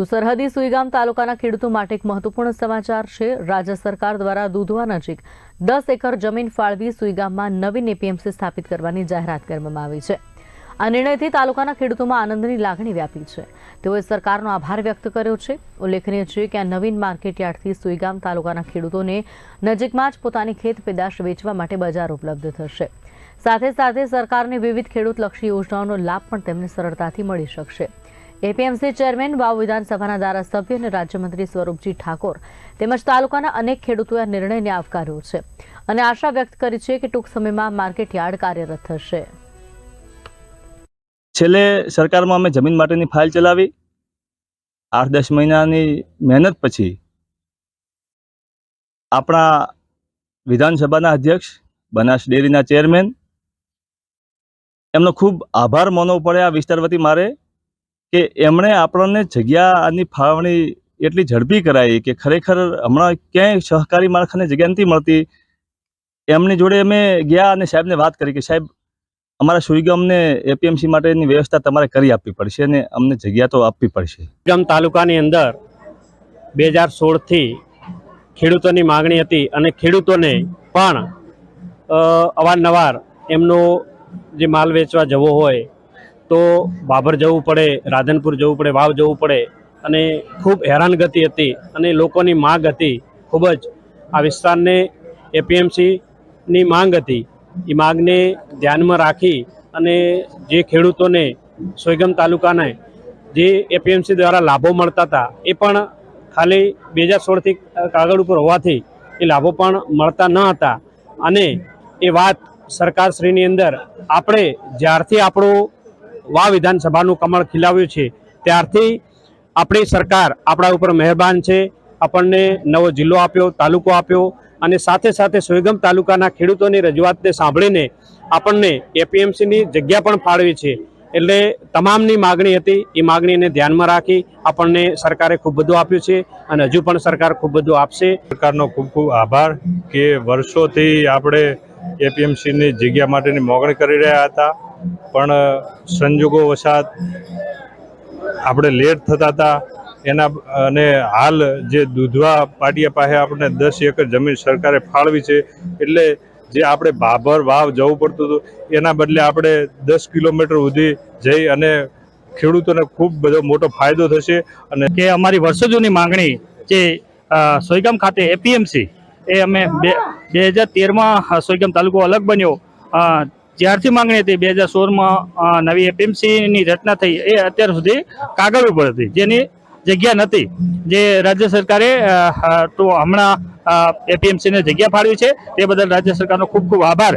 તો સરહદી સુઈગામ તાલુકાના ખેડૂતો માટે એક મહત્વપૂર્ણ સમાચાર છે. રાજ્ય સરકાર દ્વારા દુધવા નજીક દસ એકર જમીન ફાળવી સુઈગામમાં નવીન એપીએમસી સ્થાપિત કરવાની જાહેરાત કરવામાં આવી છે. આ નિર્ણયથી તાલુકાના ખેડૂતોમાં આનંદની લાગણી વ્યાપી છે. તેઓએ સરકારનો આભાર વ્યક્ત કર્યો છે. ઉલ્લેખનીય છે કે આ નવીન માર્કેટયાર્ડથી સુઈગામ તાલુકાના ખેડૂતોને નજીકમાં જ પોતાની ખેત પેદાશ વેચવા માટે બજાર ઉપલબ્ધ થશે. સાથે સાથે સરકારની વિવિધ ખેડૂતલક્ષી યોજનાઓનો લાભ પણ તેમને સરળતાથી મળી શકશે. એપીએમસી ચેરમેન વાવ વિધાનસભાના ધારાસભ્ય અને રાજ્યમંત્રી સ્વરૂપજી ઠાકોર તેમજ તાલુકાના અનેક ખેડૂતોએ આ નિર્ણયને આવકાર્યો છે અને આશા વ્યક્ત કરી છે કે ટૂંક સમયમાં માર્કેટ યાર્ડ કાર્યરત થશે. છેલ્લે સરકારમાં અમે જમીન માટેની ફાઇલ ચલાવી. આઠ દસ મહિનાની મહેનત પછી આપણા વિધાનસભાના અધ્યક્ષ, બનાસ ડેરીના ચેરમેન, એમનો ખૂબ આભાર માનવો પડે આ વિસ્તાર મારે. કે એમણે આપણને જગ્યાની ફાળવણી એટલી ઝડપી કરાવી કે ખરેખર હમણાં ક્યાંય સહકારી માળખાને જગ્યા નથી મળતી. એમની જોડે અમે ગયા અને સાહેબને વાત કરી કે સાહેબ, અમારા સુઈગામને એપીએમસી માટેની વ્યવસ્થા તમારે કરી આપવી પડશે અને અમને જગ્યા તો આપવી પડશે. ગામ તાલુકાની અંદર બે હજાર સોળથી ખેડૂતોની માગણી હતી અને ખેડૂતોને પણ અવારનવાર એમનો જે માલ વેચવા જવો હોય તો બાબર જવું પડે, રાધનપુર જવું પડે, વાવ જવું પડે. અને ખૂબ હેરાનગતિ હતી અને લોકોની માંગ હતી ખૂબ જ. આ વિસ્તારને એપીએમસીની માંગ હતી. એ માંગને ધ્યાનમાં રાખી અને જે ખેડૂતોને સોયગમ તાલુકાને જે એપીએમસી દ્વારા લાભો મળતા હતા, એ પણ ખાલી બે હજાર સોળથી કાગળ ઉપર હોવાથી એ લાભો પણ મળતા ન હતા. અને એ વાત સરકારશ્રીની અંદર આપણે જ્યારથી આપણું વા વિધાનસભાનું કમળ ખીલાવ્યું છે. ત્યારથી આપણી સરકાર આપણા ઉપર મહેરબાન છે. આપણને નવો જિલ્લો આપ્યો, તાલુકો આપ્યો અને સાથે સાથે સોયગમ તાલુકાના ખેડૂતોની રજૂઆતને સાંભળીને આપણને એપીએમસીની જગ્યા પણ ફાળવી છે. એટલે તમામની માગણી હતી. એ માગણીને ધ્યાનમાં રાખી આપણને સરકારે ખૂબ બધું આપ્યું છે અને હજુ પણ સરકાર ખૂબ બધું આપશે. સરકારનો ખૂબ ખૂબ આભાર કે વર્ષોથી આપણે એપીએમસીની જગ્યા માટેની મોગણી કરી રહ્યા હતા. પણ સંજોગો વસાત આપણે લેટ થતા હતા. એના, અને હાલ જે દૂધવા પાટિયા પાસે આપણે દસ એકર જમીન સરકારે ફાળવી છે, એટલે જે આપણે ભાભર વાવ જવું પડતું હતું, એના બદલે આપણે દસ કિલોમીટર સુધી જઈ અને ખેડૂતોને ખૂબ બધો મોટો ફાયદો થશે. અને કે અમારી વર્ષોજોની માંગણી જે સોયગામ ખાતે એપીએમસી એ અમે બે બે હજાર તેરમાં સોયગામ તાલુકો અલગ બન્યો. જ્યારથી માંગણી હતી બે હજાર સોળમાં નવી એપીએમસીની રચના થઈ, એ અત્યાર સુધી કાગળ ઉપર હતી. જેની જગ્યા નથી જે રાજ્ય સરકારે તો હમણાં એપીએમસીને જગ્યા ફાળવી છે. તે બદલ રાજ્ય સરકારનો ખૂબ ખૂબ આભાર.